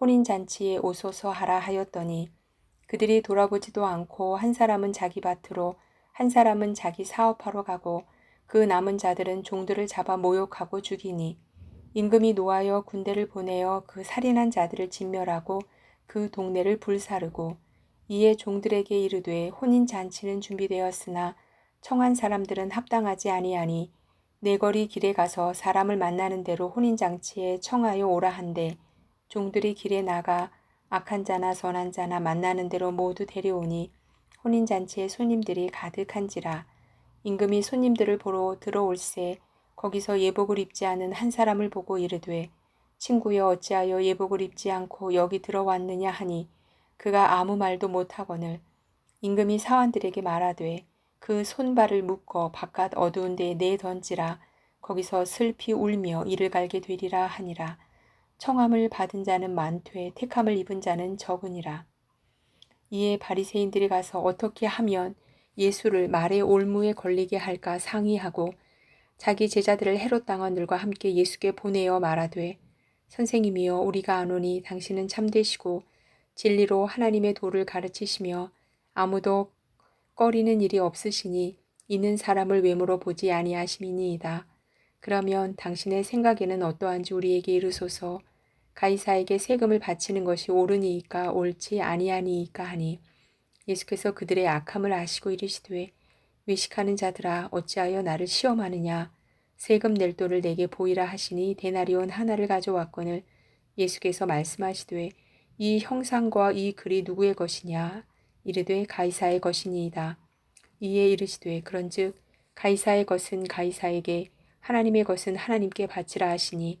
혼인잔치에 오소서 하라 하였더니 그들이 돌아보지도 않고 한 사람은 자기 밭으로 한 사람은 자기 사업하러 가고 그 남은 자들은 종들을 잡아 모욕하고 죽이니 임금이 노하여 군대를 보내어 그 살인한 자들을 진멸하고 그 동네를 불사르고 이에 종들에게 이르되 혼인 잔치는 준비되었으나 청한 사람들은 합당하지 아니하니 내거리 길에 가서 사람을 만나는 대로 혼인 잔치에 청하여 오라 한데 종들이 길에 나가 악한 자나 선한 자나 만나는 대로 모두 데려오니 혼인 잔치에 손님들이 가득한지라. 임금이 손님들을 보러 들어올새 거기서 예복을 입지 않은 한 사람을 보고 이르되 친구여 어찌하여 예복을 입지 않고 여기 들어왔느냐 하니 그가 아무 말도 못하거늘 임금이 사환들에게 말하되 그 손발을 묶어 바깥 어두운 데에 내던지라. 거기서 슬피 울며 이를 갈게 되리라 하니라 청함을 받은 자는 많되 택함을 입은 자는 적으니라. 이에 바리새인들이 가서 어떻게 하면 예수를 말의 올무에 걸리게 할까 상의하고 자기 제자들을 헤롯 당원들과 함께 예수께 보내어 말하되 선생님이여 우리가 아노니 당신은 참되시고 진리로 하나님의 도를 가르치시며 아무도 꺼리는 일이 없으시니 이는 사람을 외모로 보지 아니하심이니이다. 그러면 당신의 생각에는 어떠한지 우리에게 이르소서 가이사에게 세금을 바치는 것이 옳으니이까 옳지 아니하니이까 하니 예수께서 그들의 악함을 아시고 이르시되 외식하는 자들아 어찌하여 나를 시험하느냐? 세금 낼 돈을 내게 보이라 하시니 데나리온 하나를 가져왔거늘 예수께서 말씀하시되 이 형상과 이 글이 누구의 것이냐? 이르되 가이사의 것이니이다. 이에 이르시되 그런즉 가이사의 것은 가이사에게 하나님의 것은 하나님께 바치라 하시니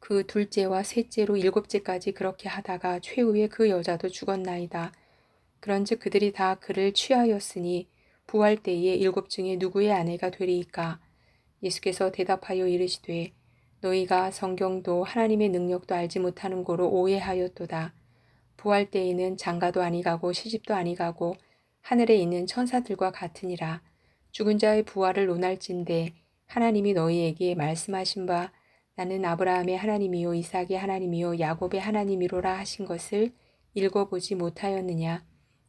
그 둘째와 셋째로 일곱째까지 그렇게 하다가 최후에 그 여자도 죽었나이다. 그런즉 그들이 다 그를 취하였으니 부활 때에 일곱 중에 누구의 아내가 되리이까? 예수께서 대답하여 이르시되 너희가 성경도 하나님의 능력도 알지 못하는 고로 오해하였도다. 부활 때에는 장가도 아니가고 시집도 아니가고 하늘에 있는 천사들과 같으니라. 죽은 자의 부활을 논할진대 하나님이 너희에게 말씀하신 바 나는 아브라함의 하나님이요 이삭의 하나님이요 야곱의 하나님이로라 하신 것을 읽어보지 못하였느냐?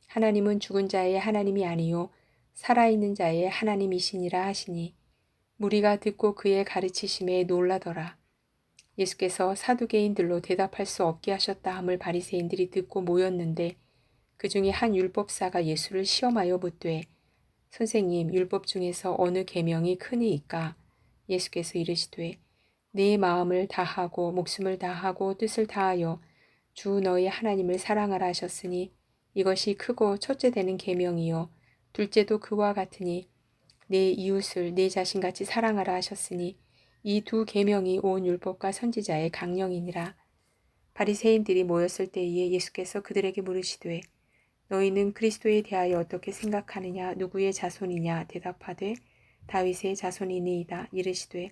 하나님은 죽은 자의 하나님이 아니요 살아있는 자의 하나님이시니라 하시니 무리가 듣고 그의 가르치심에 놀라더라. 예수께서 사두개인들로 대답할 수 없게 하셨다 함을 바리새인들이 듣고 모였는데 그 중에 한 율법사가 예수를 시험하여 묻되 선생님 율법 중에서 어느 계명이 크니이까 예수께서 이르시되 네 마음을 다하고 목숨을 다하고 뜻을 다하여 주 너희 하나님을 사랑하라 하셨으니 이것이 크고 첫째 되는 계명이요. 둘째도 그와 같으니 내 이웃을 내 자신같이 사랑하라 하셨으니 이 두 계명이 온 율법과 선지자의 강령이니라. 바리새인들이 모였을 때에 예수께서 그들에게 물으시되 너희는 그리스도에 대하여 어떻게 생각하느냐? 누구의 자손이냐? 대답하되 다윗의 자손이니이다 이르시되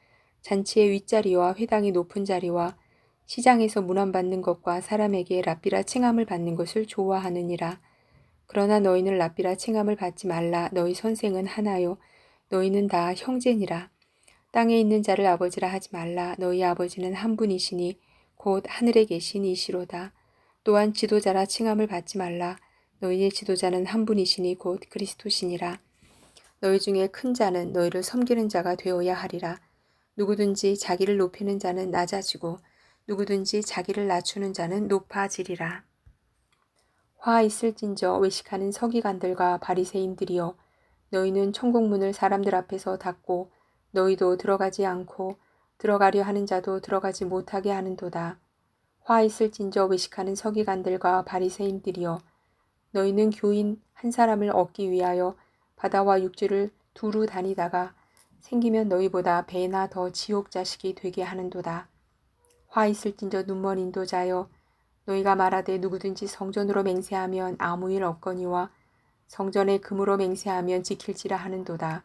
잔치의 윗자리와 회당의 높은 자리와 시장에서 문안받는 것과 사람에게 랍비라 칭함을 받는 것을 좋아하느니라. 그러나 너희는 랍비라 칭함을 받지 말라. 너희 선생은 하나요. 너희는 다 형제니라. 땅에 있는 자를 아버지라 하지 말라. 너희 아버지는 한 분이시니 곧 하늘에 계신 이시로다. 또한 지도자라 칭함을 받지 말라. 너희의 지도자는 한 분이시니 곧 그리스도시니라. 너희 중에 큰 자는 너희를 섬기는 자가 되어야 하리라. 누구든지 자기를 높이는 자는 낮아지고 누구든지 자기를 낮추는 자는 높아지리라. 화 있을진저 외식하는 서기관들과 바리새인들이여 너희는 천국문을 사람들 앞에서 닫고 너희도 들어가지 않고 들어가려 하는 자도 들어가지 못하게 하는도다. 화 있을진저 외식하는 서기관들과 바리새인들이여 너희는 교인 한 사람을 얻기 위하여 바다와 육지를 두루 다니다가 생기면 너희보다 배나 더 지옥 자식이 되게 하는도다. 화 있을진저 눈먼 인도자여 너희가 말하되 누구든지 성전으로 맹세하면 아무 일 없거니와 성전에 금으로 맹세하면 지킬지라 하는도다.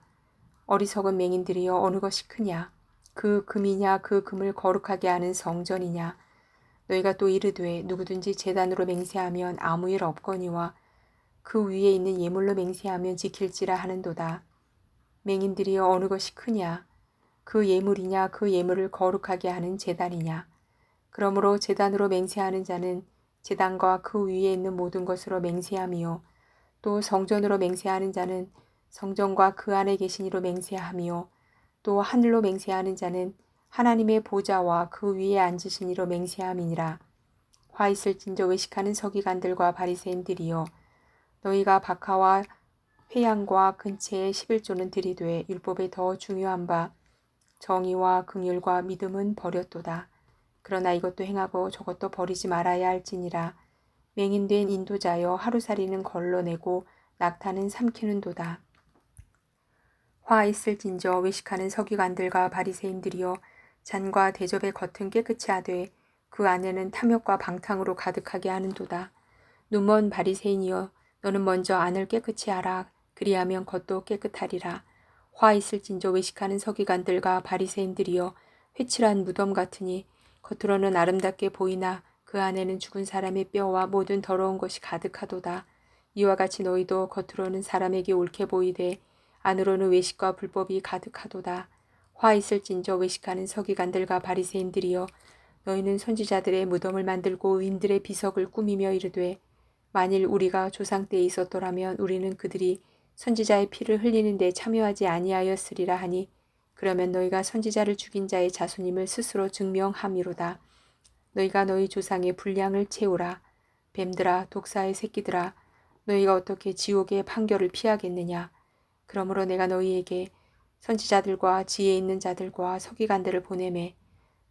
어리석은 맹인들이여 어느 것이 크냐 그 금이냐 그 금을 거룩하게 하는 성전이냐 너희가 또 이르되 누구든지 재단으로 맹세하면 아무 일 없거니와 그 위에 있는 예물로 맹세하면 지킬지라 하는도다. 맹인들이여 어느 것이 크냐? 그 예물이냐 그 예물을 거룩하게 하는 재단이냐? 그러므로 재단으로 맹세하는 자는 재단과 그 위에 있는 모든 것으로 맹세함이요. 또 성전으로 맹세하는 자는 성전과 그 안에 계신 이로 맹세함이요. 또 하늘로 맹세하는 자는 하나님의 보좌와 그 위에 앉으신 이로 맹세함이니라. 화 있을진저 외식하는 서기관들과 바리새인들이여 너희가 박하와 회양과 근체의 11조는 들이되 율법에 더 중요한 바 정의와 긍휼과 믿음은 버렸도다. 그러나 이것도 행하고 저것도 버리지 말아야 할지니라. 맹인된 인도자여 하루살이는 걸러내고 낙타는 삼키는도다. 화 있을진저 외식하는 서기관들과 바리새인들이여 잔과 대접의 겉은 깨끗이 하되 그 안에는 탐욕과 방탕으로 가득하게 하는도다. 눈먼 바리새인이여 너는 먼저 안을 깨끗이 하라. 그리하면 겉도 깨끗하리라. 화 있을진저 외식하는 서기관들과 바리새인들이여 회칠한 무덤 같으니 겉으로는 아름답게 보이나 그 안에는 죽은 사람의 뼈와 모든 더러운 것이 가득하도다. 이와 같이 너희도 겉으로는 사람에게 옳게 보이되 안으로는 외식과 불법이 가득하도다. 화 있을진저 외식하는 서기관들과 바리새인들이여 너희는 선지자들의 무덤을 만들고 의인들의 비석을 꾸미며 이르되 만일 우리가 조상 때에 있었더라면 우리는 그들이 선지자의 피를 흘리는 데 참여하지 아니하였으리라 하니 그러면 너희가 선지자를 죽인 자의 자손임을 스스로 증명함이로다. 너희가 너희 조상의 분량을 채우라. 뱀들아 독사의 새끼들아 너희가 어떻게 지옥의 판결을 피하겠느냐. 그러므로 내가 너희에게 선지자들과 지혜 있는 자들과 서기관들을 보내매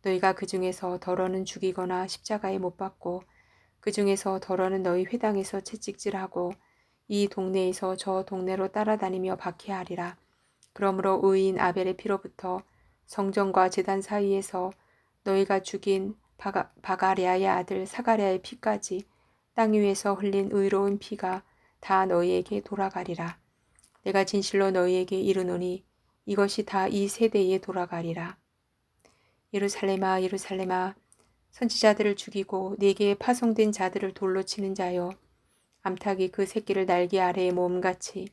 너희가 그 중에서 덜어는 죽이거나 십자가에 못 박고 그 중에서 덜어는 너희 회당에서 채찍질하고 이 동네에서 저 동네로 따라다니며 박해하리라. 그러므로 의인 아벨의 피로부터 성전과 제단 사이에서 너희가 죽인 바가, 바가랴의 아들 사가랴의 피까지 땅 위에서 흘린 의로운 피가 다 너희에게 돌아가리라. 내가 진실로 너희에게 이르노니 이것이 다 이 세대에 돌아가리라. 예루살렘아 예루살렘아 선지자들을 죽이고 네게 파송된 자들을 돌로 치는 자여 암탉이 그 새끼를 날개 아래에 모음같이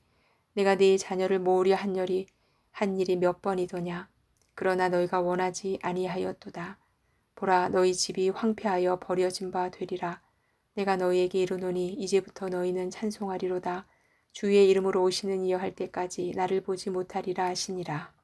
내가 네 자녀를 모으려 한 열이 한 일이 몇 번이더냐? 그러나 너희가 원하지 아니하였도다. 보라 너희 집이 황폐하여 버려진 바 되리라. 내가 너희에게 이르노니 이제부터 너희는 찬송하리로다. 주의 이름으로 오시는 이여 할 때까지 나를 보지 못하리라 하시니라